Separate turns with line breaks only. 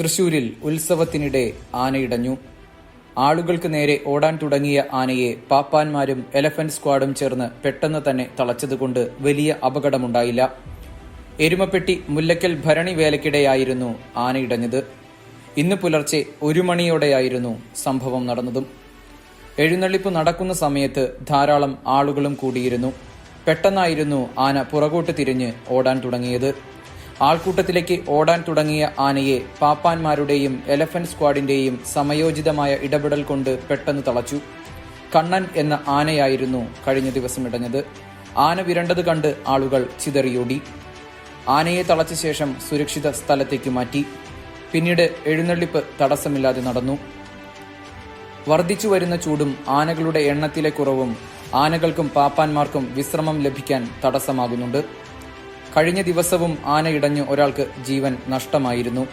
തൃശൂരിൽ ഉത്സവത്തിനിടെ ആനയിടഞ്ഞു ആളുകൾക്ക് നേരെ ഓടാൻ തുടങ്ങിയ ആനയെ പാപ്പാന്മാരും എലഫന്റ് സ്ക്വാഡും ചേർന്ന് പെട്ടെന്ന് തന്നെ തളച്ചതുകൊണ്ട് വലിയ അപകടമുണ്ടായില്ല എരുമപ്പെട്ടി മുല്ലക്കൽ ഭരണി വേലയ്ക്കിടെയായിരുന്നു ആനയിടഞ്ഞത് ഇന്ന് പുലർച്ചെ ഒരു മണിയോടെയായിരുന്നു സംഭവം നടന്നതും എഴുന്നള്ളിപ്പ് നടക്കുന്ന സമയത്ത് ധാരാളം ആളുകളും കൂടിയിരുന്നു പെട്ടെന്നായിരുന്നു ആന പുറകോട്ട് തിരിഞ്ഞ് ഓടാൻ തുടങ്ങിയത് ആൾക്കൂട്ടത്തിലേക്ക് ഓടാൻ തുടങ്ങിയ ആനയെ പാപ്പാൻമാരുടെയും എലഫന്റ് സ്ക്വാഡിന്റെയും സമയോചിതമായ ഇടപെടൽ കൊണ്ട് പെട്ടെന്ന് തളച്ചു കണ്ണൻ എന്ന ആനയായിരുന്നു കഴിഞ്ഞ ദിവസം ഇടഞ്ഞത് ആന വിരണ്ടത് കണ്ട് ആളുകൾ ചിതറിയോടി ആനയെ തളച്ച ശേഷം സുരക്ഷിത സ്ഥലത്തേക്ക് മാറ്റി പിന്നീട് എഴുന്നള്ളിപ്പ് തടസ്സമില്ലാതെ നടന്നു വർദ്ധിച്ചു വരുന്ന ചൂടും ആനകളുടെ എണ്ണത്തിലെ കുറവും ആനകൾക്കും പാപ്പാന്മാർക്കും വിശ്രമം ലഭിക്കാൻ തടസ്സമാകുന്നുണ്ട് കഴിഞ്ഞ ദിവസവും ആനയിടഞ്ഞ് ഒരാൾക്ക് ജീവൻ നഷ്ടമായിരുന്നു